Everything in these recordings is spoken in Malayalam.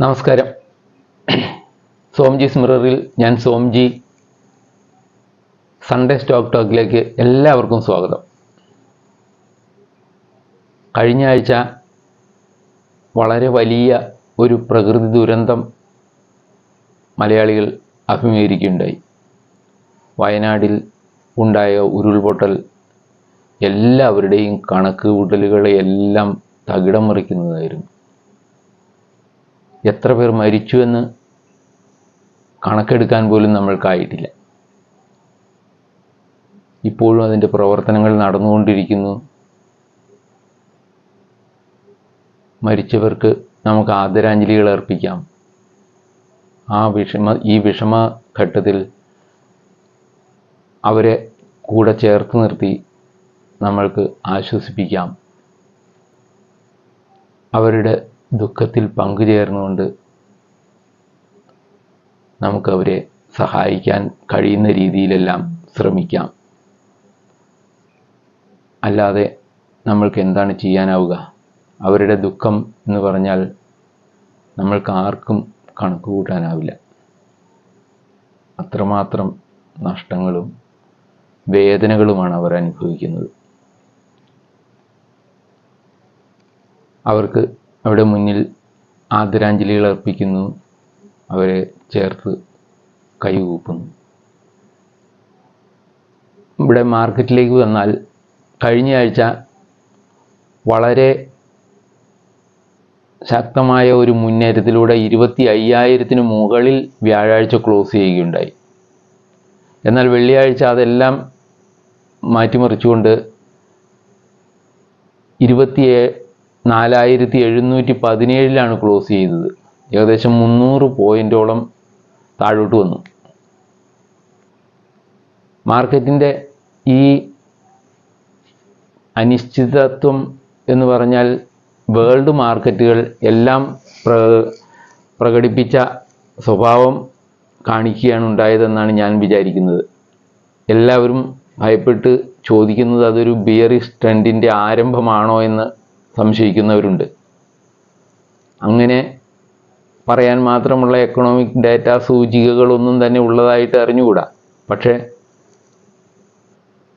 നമസ്കാരം. സോംജി സ്മിററിൽ ഞാൻ സോംജി. സൺഡേ സ്റ്റോക്ക് ടോക്കിലേക്ക് എല്ലാവർക്കും സ്വാഗതം. കഴിഞ്ഞ ആഴ്ച വളരെ വലിയ ഒരു പ്രകൃതി ദുരന്തം മലയാളികൾ അഭിമുഖീകരിക്കുകയുണ്ടായി. വയനാടിൽ ഉണ്ടായ ഉരുൾപൊട്ടൽ എല്ലാവരുടെയും കണക്ക് കൂട്ടലുകളെയെല്ലാം തകിടം മറിക്കുന്നതായിരുന്നു. എത്ര പേർ മരിച്ചുവെന്ന് കണക്കെടുക്കാൻ പോലും നമ്മൾക്കായിട്ടില്ല. ഇപ്പോഴും അതിന്റെ പ്രവർത്തനങ്ങൾ നടന്നുകൊണ്ടിരിക്കുന്നു. മരിച്ചവർക്ക് നമുക്ക് ആദരാഞ്ജലികൾ അർപ്പിക്കാം. ആ വിഷമ ഈ വിഷമ ഘട്ടത്തിൽ അവരെ കൂടെ ചേർത്ത് നിർത്തി നമ്മൾക്ക് ആശ്വസിപ്പിക്കാം. അവരുടെ ദുഃഖത്തിൽ പങ്കുചേർന്നുകൊണ്ട് നമുക്കവരെ സഹായിക്കാൻ കഴിയുന്ന രീതിയിലെല്ലാം ശ്രമിക്കാം. അല്ലാതെ നമ്മൾക്ക് എന്താണ് ചെയ്യാനാവുക? അവരുടെ ദുഃഖം എന്ന് പറഞ്ഞാൽ നമ്മൾക്ക് ആർക്കും കണക്ക് കൂട്ടാനാവില്ല. അത്രമാത്രം നഷ്ടങ്ങളും വേദനകളുമാണ് അവർ അനുഭവിക്കുന്നത്. അവർക്ക് അവിടെ മുന്നിൽ ആദരാഞ്ജലികൾ അർപ്പിക്കുന്നു. അവരെ ചേർത്ത് കൈകൂപ്പുന്നു ഇവിടെ മാർക്കറ്റിലേക്ക് വന്നാൽ കഴിഞ്ഞ ആഴ്ച വളരെ ശക്തമായ ഒരു മുന്നേറ്റത്തിലൂടെ ഇരുപത്തി അയ്യായിരത്തിന് മുകളിൽ വ്യാഴാഴ്ച ക്ലോസ് ചെയ്യുകയുണ്ടായി. എന്നാൽ വെള്ളിയാഴ്ച അതെല്ലാം മാറ്റിമറിച്ചുകൊണ്ട് ഇരുപത്തി നാലായിരത്തി എഴുന്നൂറ്റി പതിനേഴിലാണ് ക്ലോസ് ചെയ്തത്. ഏകദേശം മുന്നൂറ് പോയിന്റോളം താഴോട്ട് വന്നു. മാർക്കറ്റിന്റെ ഈ അനിശ്ചിതത്വം എന്ന് പറഞ്ഞാൽ വേൾഡ് മാർക്കറ്റുകൾ എല്ലാം പ്ര പ്രകടിപ്പിച്ച സ്വഭാവം കാണിക്കുകയാണ് ഉണ്ടായതെന്നാണ് ഞാൻ വിചാരിക്കുന്നത്. എല്ലാവരും ഭയപ്പെട്ട് ചോദിക്കുന്നത് അതൊരു ബിയറിഷ് ട്രെൻഡിന്റെ ആരംഭമാണോ എന്ന് സംശയിക്കുന്നവരുണ്ട്. അങ്ങനെ പറയാൻ മാത്രമുള്ള എക്കണോമിക് ഡാറ്റ സൂചികകളൊന്നും തന്നെ ഉള്ളതായിട്ട് അറിഞ്ഞുകൂടാ. പക്ഷേ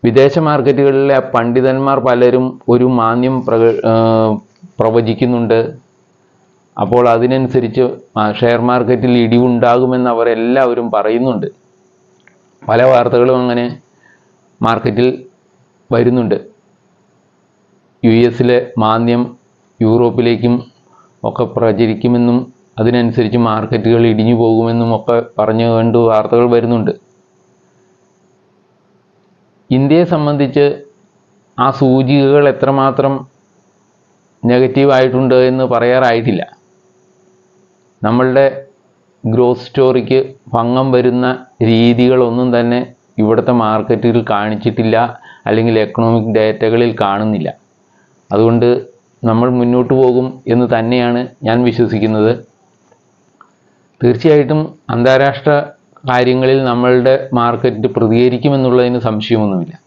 വിദേശ മാർക്കറ്റുകളിലെ പണ്ഡിതന്മാർ പലരും ഒരു മാന്യം പ്രക പ്രവചിക്കുന്നുണ്ട്. അപ്പോൾ അതിനനുസരിച്ച് ഷെയർ മാർക്കറ്റിൽ ഇടിവുണ്ടാകുമെന്ന് അവർ എല്ലാവരും പറയുന്നുണ്ട്. പല വാർത്തകളും അങ്ങനെ മാർക്കറ്റിൽ വരുന്നുണ്ട്. യു എസിലെ മാന്ദ്യം യൂറോപ്പിലേക്കും ഒക്കെ പ്രചരിക്കുമെന്നും അതിനനുസരിച്ച് മാർക്കറ്റുകൾ ഇടിഞ്ഞു പോകുമെന്നും ഒക്കെ പറഞ്ഞു കണ്ടു വാർത്തകൾ വരുന്നുണ്ട്. ഇന്ത്യയെ സംബന്ധിച്ച് ആ സൂചികകൾ എത്രമാത്രം നെഗറ്റീവായിട്ടുണ്ട് എന്ന് പറയാറായിട്ടില്ല. നമ്മളുടെ ഗ്രോത്ത് സ്റ്റോറിക്ക് ഭംഗം വരുന്ന രീതികളൊന്നും തന്നെ ഇവിടുത്തെ മാർക്കറ്റിൽ കാണിച്ചിട്ടില്ല അല്ലെങ്കിൽ എക്കണോമിക് ഡേറ്റകളിൽ കാണുന്നില്ല. അതുകൊണ്ട് നമ്മൾ മുന്നോട്ട് പോകും എന്ന് തന്നെയാണ് ഞാൻ വിശ്വസിക്കുന്നത്. തീർച്ചയായിട്ടും അന്താരാഷ്ട്ര കാര്യങ്ങളിൽ നമ്മളുടെ മാർക്കറ്റ് പ്രതികരിക്കുമെന്നുള്ളതിന് സംശയമൊന്നുമില്ല.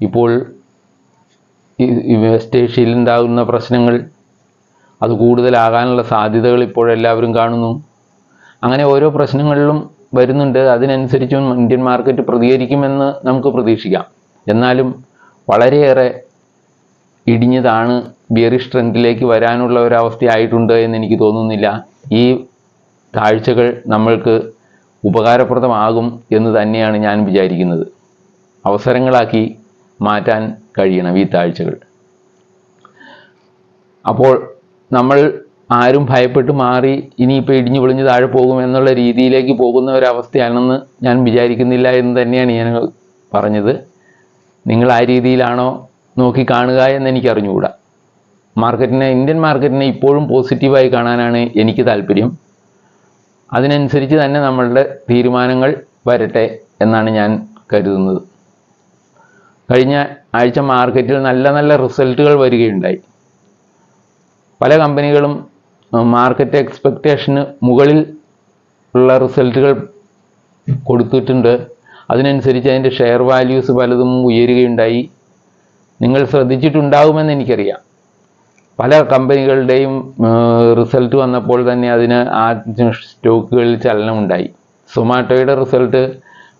ഇപ്പോൾ വെസ്റ്റ് ഏഷ്യയിൽ ഉണ്ടാകുന്ന പ്രശ്നങ്ങൾ അത് കൂടുതലാകാനുള്ള സാധ്യതകൾ ഇപ്പോൾ എല്ലാവരും കാണുന്നു. അങ്ങനെ ഓരോ പ്രശ്നങ്ങളിലും വരുന്നുണ്ട്. അതിനനുസരിച്ചും ഇന്ത്യൻ മാർക്കറ്റ് പ്രതികരിക്കുമെന്ന് നമുക്ക് പ്രതീക്ഷിക്കാം. എന്നാലും വളരെയേറെ ഇടിഞ്ഞതാണ് ബിയറി ട്രെൻഡിലേക്ക് വരാനുള്ള ഒരവസ്ഥയായിട്ടുണ്ട് എന്ന് എനിക്ക് തോന്നുന്നില്ല. ഈ താഴ്ചകൾ നമ്മൾക്ക് ഉപകാരപ്രദമാകും എന്ന് തന്നെയാണ് ഞാൻ വിചാരിക്കുന്നത്. അവസരങ്ങളാക്കി മാറ്റാൻ കഴിയണം ഈ താഴ്ചകൾ അപ്പോൾ നമ്മൾ ആരും ഭയപ്പെട്ട് മാറി ഇനിയിപ്പോൾ ഇടിഞ്ഞു പൊളിഞ്ഞ് താഴെ പോകും എന്നുള്ള രീതിയിലേക്ക് പോകുന്ന ഒരവസ്ഥയാണെന്ന് ഞാൻ വിചാരിക്കുന്നില്ല എന്ന് തന്നെയാണ് ഞാൻ പറഞ്ഞത്. നിങ്ങൾ ആ രീതിയിലാണോ നോക്കി കാണുക എന്ന് എനിക്ക് അറിഞ്ഞുകൂടാ മാർക്കറ്റിനെ ഇന്ത്യൻ മാർക്കറ്റിനെ ഇപ്പോഴും പോസിറ്റീവായി കാണാനാണ് എനിക്ക് താല്പര്യം. അതിനനുസരിച്ച് തന്നെ നമ്മളുടെ തീരുമാനങ്ങൾ വരട്ടെ എന്നാണ് ഞാൻ കരുതുന്നത്. കഴിഞ്ഞ ആഴ്ച മാർക്കറ്റിൽ നല്ല നല്ല റിസൾട്ടുകൾ വരികയുണ്ടായി. പല കമ്പനികളും മാർക്കറ്റ് എക്സ്പെക്റ്റേഷന് മുകളിൽ ഉള്ള റിസൾട്ടുകൾ കൊടുത്തിട്ടുണ്ട്. അതിനനുസരിച്ച് അതിന്റെ ഷെയർ വാല്യൂസ് പലതും ഉയരുകയുണ്ടായി. നിങ്ങൾ ശ്രദ്ധിച്ചിട്ടുണ്ടാകുമെന്ന് എനിക്കറിയാം. പല കമ്പനികളുടെയും റിസൾട്ട് വന്നപ്പോൾ തന്നെ അതിന് ആ സ്റ്റോക്കുകളിൽ ചലനമുണ്ടായി. സൊമാറ്റോയുടെ റിസൾട്ട്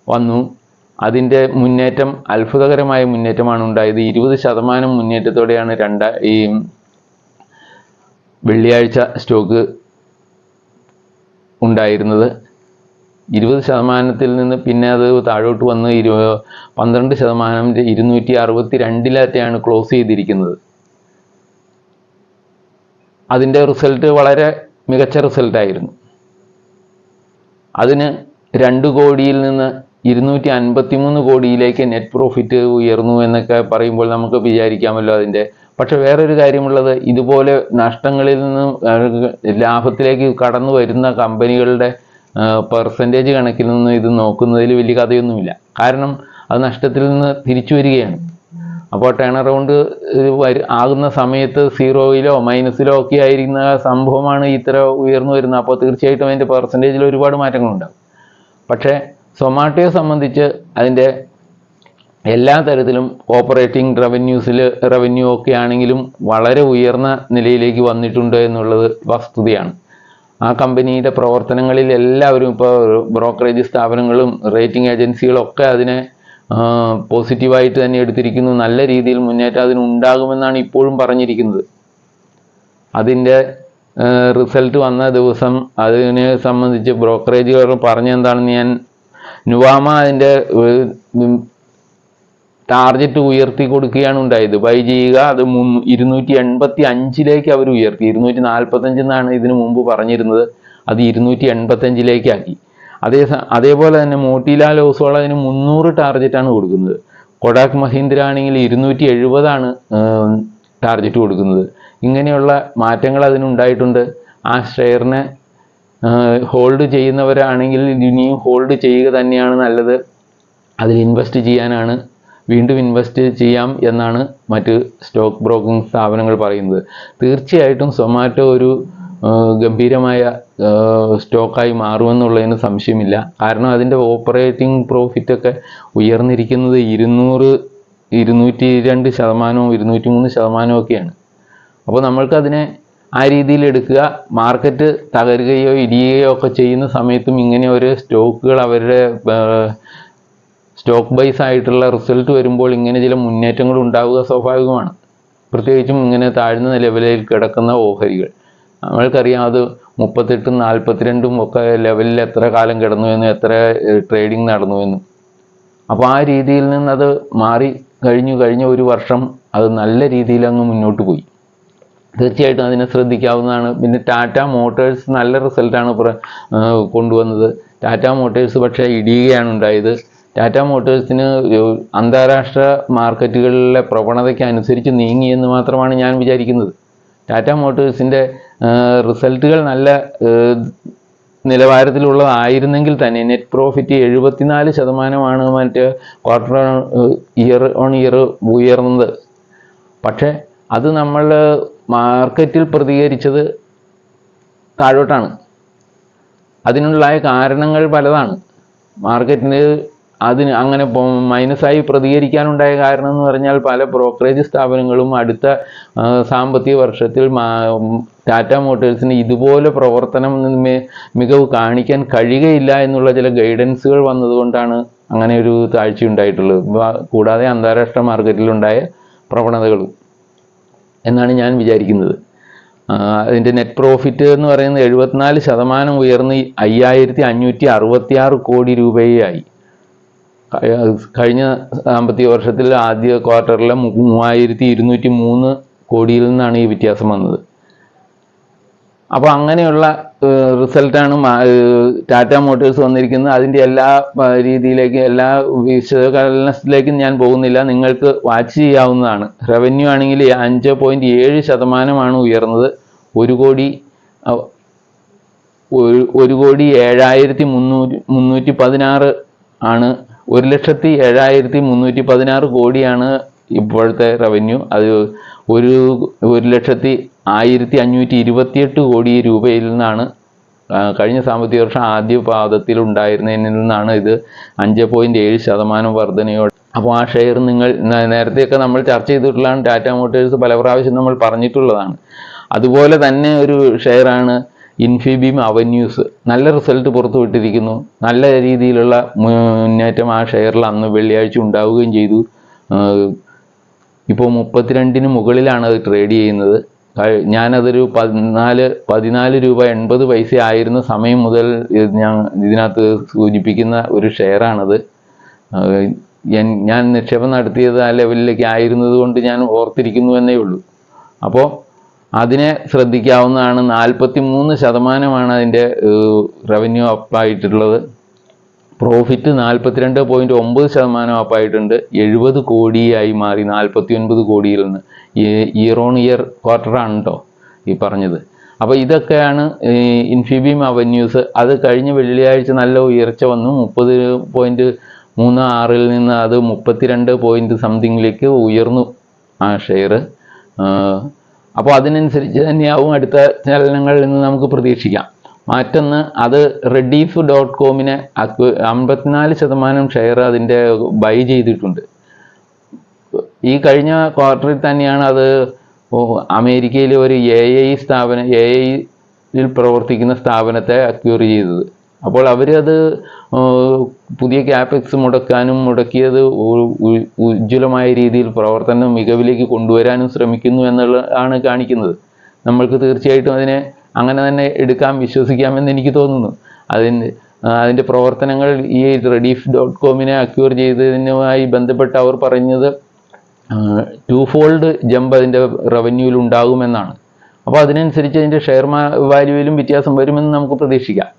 വന്നു. അതിന്റെ മുന്നേറ്റം അത്ഭുതകരമായ മുന്നേറ്റമാണ് ഉണ്ടായത്. ഇരുപത് ശതമാനം മുന്നേറ്റത്തോടെയാണ് രണ്ട ഈ വെള്ളിയാഴ്ച സ്റ്റോക്ക് ഉണ്ടായിരുന്നത്. ഇരുപത് ശതമാനത്തിൽ നിന്ന് പിന്നെ അത് താഴോട്ട് വന്ന് ഇരു പന്ത്രണ്ട് ശതമാനം ഇരുന്നൂറ്റി അറുപത്തി രണ്ടിലത്തെയാണ് ക്ലോസ് ചെയ്തിരിക്കുന്നത്. അതിന്റെ റിസൾട്ട് വളരെ മികച്ച റിസൾട്ടായിരുന്നു അതിന് രണ്ട് കോടിയിൽ നിന്ന് ഇരുന്നൂറ്റി അൻപത്തി മൂന്ന് കോടിയിലേക്ക് നെറ്റ് പ്രോഫിറ്റ് ഉയർന്നു എന്നൊക്കെ പറയുമ്പോൾ നമുക്ക് വിചാരിക്കാമല്ലോ അതിന്റെ. പക്ഷെ വേറൊരു കാര്യമുള്ളത് ഇതുപോലെ നഷ്ടങ്ങളിൽ നിന്ന് ലാഭത്തിലേക്ക് കടന്നു വരുന്ന കമ്പനികളുടെ പെർസെന്റേജ് കണക്കിൽ നിന്ന് ഇത് നോക്കുന്നതിൽ വലിയ കഥയൊന്നുമില്ല. കാരണം അത് നഷ്ടത്തിൽ നിന്ന് തിരിച്ചു വരികയാണ്. അപ്പോൾ ടേൺ അറൗണ്ട് ആകുന്ന സമയത്ത് സീറോയിലോ മൈനസിലോ ഒക്കെ ആയിരിക്കുന്ന സംഭവമാണ് ഇത്ര ഉയർന്നു വരുന്നത്. അപ്പോൾ തീർച്ചയായിട്ടും അതിന്റെ പെർസെന്റേജിൽ ഒരുപാട് മാറ്റങ്ങളുണ്ടാകും പക്ഷേ സൊമാറ്റോയെ സംബന്ധിച്ച് അതിന്റെ എല്ലാ തരത്തിലും ഓപ്പറേറ്റിംഗ് റവന്യൂസിൽ റവന്യൂ ഒക്കെ ആണെങ്കിലും വളരെ ഉയർന്ന നിലയിലേക്ക് വന്നിട്ടുണ്ട് എന്നുള്ളത് വസ്തുതയാണ്. ആ കമ്പനിയുടെ പ്രവർത്തനങ്ങളിൽ എല്ലാവരും ഇപ്പോൾ ബ്രോക്കറേജ് സ്ഥാപനങ്ങളും റേറ്റിംഗ് ഏജൻസികളൊക്കെ അതിനെ പോസിറ്റീവായിട്ട് തന്നെ എടുത്തിരിക്കുന്നു. നല്ല രീതിയിൽ മുന്നേറ്റം അതിനുണ്ടാകുമെന്നാണ് ഇപ്പോഴും പറഞ്ഞിരിക്കുന്നത്. അതിന്റെ റിസൾട്ട് വന്ന ദിവസം അതിനെ സംബന്ധിച്ച് ബ്രോക്കറേജുകാർ പറഞ്ഞെന്താണെന്ന് ഞാൻ നുവാമ അതിന്റെ ടാർജറ്റ് ഉയർത്തി കൊടുക്കുകയാണ് ഉണ്ടായത്. ചെയ്യുക അത് ഇരുന്നൂറ്റി എൺപത്തി അഞ്ചിലേക്ക് അവർ ഉയർത്തി. ഇരുന്നൂറ്റി നാൽപ്പത്തഞ്ച് എന്നാണ് ഇതിനു മുമ്പ് പറഞ്ഞിരുന്നത്. അത് ഇരുന്നൂറ്റി എൺപത്തഞ്ചിലേക്കാക്കി അതേ അതേപോലെ തന്നെ മോട്ടിലാൽ ഓസ്വാൾ അതിന് മുന്നൂറ് ടാർജറ്റാണ് കൊടുക്കുന്നത്. കൊഡാക് മഹീന്ദ്ര ആണെങ്കിൽ ഇരുന്നൂറ്റി എഴുപതാണ് ടാർജറ്റ് കൊടുക്കുന്നത്. ഇങ്ങനെയുള്ള മാറ്റങ്ങൾ അതിനുണ്ടായിട്ടുണ്ട്. ആ ഷെയറിനെ ഹോൾഡ് ചെയ്യുന്നവരാണെങ്കിൽ ഇനിയും ഹോൾഡ് ചെയ്യുക തന്നെയാണ് നല്ലത്. അതിൽ ഇൻവെസ്റ്റ് ചെയ്യാനാണ് വീണ്ടും ഇൻവെസ്റ്റ് ചെയ്യാം എന്നാണ് മറ്റ് സ്റ്റോക്ക് ബ്രോക്കിംഗ് സ്ഥാപനങ്ങൾ പറയുന്നത്. തീർച്ചയായിട്ടും സൊമാറ്റോ ഒരു ഗംഭീരമായ സ്റ്റോക്കായി മാറുമെന്നുള്ളതിന് സംശയമില്ല. കാരണം അതിന്റെ ഓപ്പറേറ്റിംഗ് പ്രോഫിറ്റൊക്കെ ഉയർന്നിരിക്കുന്നത് ഇരുന്നൂറ് ഇരുന്നൂറ്റി രണ്ട് ശതമാനവും ഇരുന്നൂറ്റി മൂന്ന് ശതമാനവും ഒക്കെയാണ്. അപ്പോൾ നമ്മൾക്കതിനെ ആ രീതിയിൽ എടുക്കുക മാർക്കറ്റ് തകരുകയോ ഇടിയുകയോ ഒക്കെ ചെയ്യുന്ന സമയത്തും ഇങ്ങനെ ഒരു സ്റ്റോക്കുകൾ അവരുടെ സ്റ്റോക്ക് ബൈസ് ആയിട്ടുള്ള റിസൾട്ട് വരുമ്പോൾ ഇങ്ങനെ ചില മുന്നേറ്റങ്ങൾ ഉണ്ടാവുക സ്വാഭാവികമാണ്. പ്രത്യേകിച്ചും ഇങ്ങനെ താഴ്ന്ന ലെവലിൽ കിടക്കുന്ന ഓഹരികൾ. നമ്മൾക്കറിയാം അത് മുപ്പത്തെട്ടും നാൽപ്പത്തിരണ്ടും ഒക്കെ ലെവലിൽ എത്ര കാലം കിടന്നു എന്നും എത്ര ട്രേഡിംഗ് നടന്നു എന്നും. അപ്പോൾ ആ രീതിയിൽ നിന്ന് അത് മാറി കഴിഞ്ഞു കഴിഞ്ഞ ഒരു വർഷം അത് നല്ല രീതിയിൽ അങ്ങ് മുന്നോട്ട് പോയി. തീർച്ചയായിട്ടും അതിനെ ശ്രദ്ധിക്കാവുന്നതാണ്. പിന്നെ ടാറ്റ മോട്ടേഴ്സ് നല്ല റിസൾട്ടാണ് കൊണ്ടുവന്നത്. ടാറ്റ മോട്ടേഴ്സ് പക്ഷേ ഇടിയുകയാണ് ഉണ്ടായത്. ടാറ്റ മോട്ടേഴ്സിന് അന്താരാഷ്ട്ര മാർക്കറ്റുകളിലെ പ്രവണതയ്ക്ക് അനുസരിച്ച് നീങ്ങിയെന്ന് മാത്രമാണ് ഞാൻ വിചാരിക്കുന്നത്. ടാറ്റ മോട്ടേഴ്സിന്റെ റിസൾട്ടുകൾ നല്ല നിലവാരത്തിലുള്ളതായിരുന്നെങ്കിൽ തന്നെ നെറ്റ് പ്രോഫിറ്റ് എഴുപത്തിനാല് ശതമാനമാണ് മറ്റേ ക്വാർട്ടർ ഇയർ ഓൺ ഇയർ ഉയർന്നത്. പക്ഷേ അത് നമ്മൾ മാർക്കറ്റിൽ പ്രതികരിച്ചത് താഴോട്ടാണ്. അതിനുള്ള കാരണങ്ങൾ പലതാണ്. മാർക്കറ്റിന് അതിന് അങ്ങനെ മൈനസായി പ്രതികരിക്കാനുണ്ടായ കാരണം എന്ന് പറഞ്ഞാൽ പല ബ്രോക്കറേജ് സ്ഥാപനങ്ങളും അടുത്ത സാമ്പത്തിക വർഷത്തിൽ ടാറ്റ മോട്ടേഴ്സിന് ഇതുപോലെ പ്രവർത്തനം മികവ് കാണിക്കാൻ കഴിയുകയില്ല എന്നുള്ള ചില ഗൈഡൻസുകൾ വന്നതുകൊണ്ടാണ് അങ്ങനെ ഒരു താഴ്ച ഉണ്ടായിട്ടുള്ളത് കൂടാതെ അന്താരാഷ്ട്ര മാർക്കറ്റിലുണ്ടായ പ്രവണതകളും എന്നാണ് ഞാൻ വിചാരിക്കുന്നത്. അതിന്റെ നെറ്റ് പ്രോഫിറ്റ് എന്ന് പറയുന്നത് എഴുപത്തിനാല് ശതമാനം ഉയർന്ന് അയ്യായിരത്തി അഞ്ഞൂറ്റി അറുപത്തി ആറ് കോടി രൂപയായി. കഴിഞ്ഞ സാമ്പത്തിക വർഷത്തിൽ ആദ്യ ക്വാർട്ടറിലെ മൂവായിരത്തി ഇരുന്നൂറ്റി മൂന്ന് കോടിയിൽ നിന്നാണ് ഈ വ്യത്യാസം വന്നത്. അപ്പോൾ അങ്ങനെയുള്ള റിസൾട്ടാണ് ടാറ്റ മോട്ടോഴ്സ് വന്നിരിക്കുന്നത്. അതിന്റെ എല്ലാ രീതിയിലേക്കും എല്ലാ വിശകലനത്തിലേക്കും ഞാൻ പോകുന്നില്ല. നിങ്ങൾക്ക് വാച്ച് ചെയ്യാവുന്നതാണ്. റവന്യൂ ആണെങ്കിൽ അഞ്ച് പോയിന്റ് ഏഴ് ശതമാനമാണ് ഉയർന്നത്. ഒരു കോടി ഒരു കോടി ഏഴായിരത്തി മുന്നൂറ്റി മുന്നൂറ്റി പതിനാറ് ആണ് ഒരു ലക്ഷത്തി ഏഴായിരത്തി മുന്നൂറ്റി പതിനാറ് കോടിയാണ് ഇപ്പോഴത്തെ റവന്യൂ അത് ഒരു ഒരു ലക്ഷത്തി ആയിരത്തി അഞ്ഞൂറ്റി ഇരുപത്തിയെട്ട് കോടി രൂപയിൽ നിന്നാണ് കഴിഞ്ഞ സാമ്പത്തിക വർഷം ആദ്യ പാദത്തിൽ ഉണ്ടായിരുന്നതിൽ നിന്നാണ് ഇത് അഞ്ച് പോയിന്റ് ഏഴ് ശതമാനം വർധനയോടെ. അപ്പോൾ ആ ഷെയർ നിങ്ങൾ നേരത്തെയൊക്കെ നമ്മൾ ചർച്ച ചെയ്തിട്ടുള്ളതാണ് ടാറ്റ മോട്ടേഴ്സ് പല പ്രാവശ്യം നമ്മൾ പറഞ്ഞിട്ടുള്ളതാണ്. അതുപോലെ തന്നെ ഒരു ഷെയറാണ് ഇൻഫിബീം അവന്യൂസ് നല്ല റിസൾട്ട് പുറത്തുവിട്ടിരിക്കുന്നു നല്ല രീതിയിലുള്ള മുന്നേറ്റം ആ ഷെയറിൽ അന്ന് വെള്ളിയാഴ്ച ഉണ്ടാവുകയും ചെയ്തു. ഇപ്പോൾ മുപ്പത്തിരണ്ടിന് മുകളിലാണ് അത് ട്രേഡ് ചെയ്യുന്നത്. ഞാനതൊരു പതിനാല് പതിനാല് രൂപ എൺപത് പൈസ ആയിരുന്ന സമയം മുതൽ ഞാൻ ഇതിനകത്ത് സൂചിപ്പിക്കുന്ന ഒരു ഷെയറാണത്. ഞാൻ നിക്ഷേപം നടത്തിയത് ആ ലെവലിലേക്ക് ആയിരുന്നത് കൊണ്ട് ഞാൻ ഓർത്തിരിക്കുന്നു എന്നേ ഉള്ളൂ. അപ്പോൾ അതിനെ ശ്രദ്ധിക്കാവുന്നതാണ്. നാൽപ്പത്തി മൂന്ന് ശതമാനമാണ് അതിന്റെ റവന്യൂ അപ്പായിട്ടുള്ളത് പ്രോഫിറ്റ് നാൽപ്പത്തിരണ്ട് പോയിന്റ് ഒമ്പത് ശതമാനം അപ്പായിട്ടുണ്ട് എഴുപത് കോടിയായി മാറി നാൽപ്പത്തി ഒൻപത് കോടിയിൽ നിന്ന്. ഇയർ ഓൺ ഇയർ ക്വാർട്ടറാണ് കേട്ടോ ഈ പറഞ്ഞത്. അപ്പോൾ ഇതൊക്കെയാണ് ഇൻഫിബീം അവന്യൂസ് അത് കഴിഞ്ഞ വെള്ളിയാഴ്ച നല്ല ഉയർച്ച വന്നു. മുപ്പത് പോയിന്റ് മൂന്ന് ആറിൽ നിന്ന് അത് മുപ്പത്തിരണ്ട് പോയിന്റ് സംതിങ്ങിലേക്ക് ഉയർന്നു ആ ഷെയർ അപ്പോൾ അതിനനുസരിച്ച് തന്നെയാവും അടുത്ത ചലനങ്ങളിൽ നിന്ന് നമുക്ക് പ്രതീക്ഷിക്കാം. മറ്റൊന്ന് അത് റെഡീഫ് ഡോട്ട് കോമിനെ അമ്പത്തിനാല് ശതമാനം ഷെയർ അതിന്റെ ബൈ ചെയ്തിട്ടുണ്ട്. ഈ കഴിഞ്ഞ ക്വാർട്ടറിൽ തന്നെയാണ് അത് അമേരിക്കയിലെ ഒരു എ ഐ സ്ഥാപനം എ ഐയിൽ പ്രവർത്തിക്കുന്ന സ്ഥാപനത്തെ അക്യൂർ ചെയ്തത്. അപ്പോൾ അവരത് പുതിയ ക്യാപെക്സ് മുടക്കാനും മുടക്കിയത് ഉജ്ജ്വലമായ രീതിയിൽ പ്രവർത്തനം മികവിലേക്ക് കൊണ്ടുവരാനും ശ്രമിക്കുന്നു എന്നുള്ള ആണ് കാണിക്കുന്നത്. നമ്മൾക്ക് തീർച്ചയായിട്ടും അതിനെ അങ്ങനെ തന്നെ എടുക്കാം വിശ്വസിക്കാമെന്ന് എനിക്ക് തോന്നുന്നു. അതിന്റെ അതിന്റെ പ്രവർത്തനങ്ങൾ ഈ റെഡീഫ് ഡോട്ട് കോമിനെ അക്യൂർ ചെയ്തതിനുമായി ബന്ധപ്പെട്ട് അവർ പറഞ്ഞത് ടു ഫോൾഡ് ജമ്പ് അതിന്റെ റവന്യൂവിൽ ഉണ്ടാകുമെന്നാണ്. അപ്പോൾ അതിനനുസരിച്ച് അതിന്റെ ഷെയർ വാല്യൂവിലും വ്യത്യാസം വരുമെന്ന് നമുക്ക് പ്രതീക്ഷിക്കാം.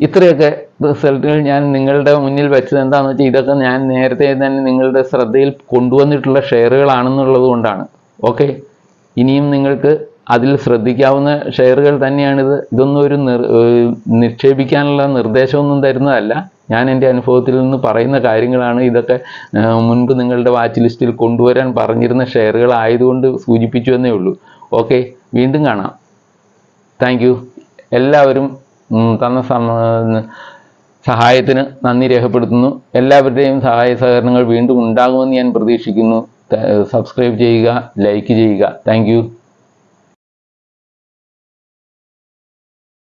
ഇത്രയൊക്കെ റിസൾട്ടുകൾ ഞാൻ നിങ്ങളുടെ മുന്നിൽ വെച്ചത് എന്താണെന്ന് വെച്ചാൽ ഇതൊക്കെ ഞാൻ നേരത്തെ തന്നെ നിങ്ങളുടെ ശ്രദ്ധയിൽ കൊണ്ടുവന്നിട്ടുള്ള ഷെയറുകളാണെന്നുള്ളത് കൊണ്ടാണ്. ഓക്കെ ഇനിയും നിങ്ങൾക്ക് അതിൽ ശ്രദ്ധിക്കാവുന്ന ഷെയറുകൾ തന്നെയാണിത്. ഇതൊന്നും ഒരു നിക്ഷേപിക്കാനുള്ള നിർദ്ദേശമൊന്നും തരുന്നതല്ല. ഞാൻ എന്റെ അനുഭവത്തിൽ നിന്ന് പറയുന്ന കാര്യങ്ങളാണ് ഇതൊക്കെ മുൻപ് നിങ്ങളുടെ വാച്ച് ലിസ്റ്റിൽ കൊണ്ടുവരാൻ പറഞ്ഞിരുന്ന ഷെയറുകൾ ആയതുകൊണ്ട് സൂചിപ്പിച്ചു എന്നേ ഉള്ളൂ. ഓക്കെ വീണ്ടും കാണാം. താങ്ക് എല്ലാവരും തന്ന സഹായത്തിന് നന്ദി രേഖപ്പെടുത്തുന്നു. എല്ലാവരുടെയും സഹായ സഹകരണങ്ങൾ വീണ്ടും ഉണ്ടാകുമെന്ന് ഞാൻ പ്രതീക്ഷിക്കുന്നു. സബ്സ്ക്രൈബ് ചെയ്യുക ലൈക്ക് ചെയ്യുക. താങ്ക്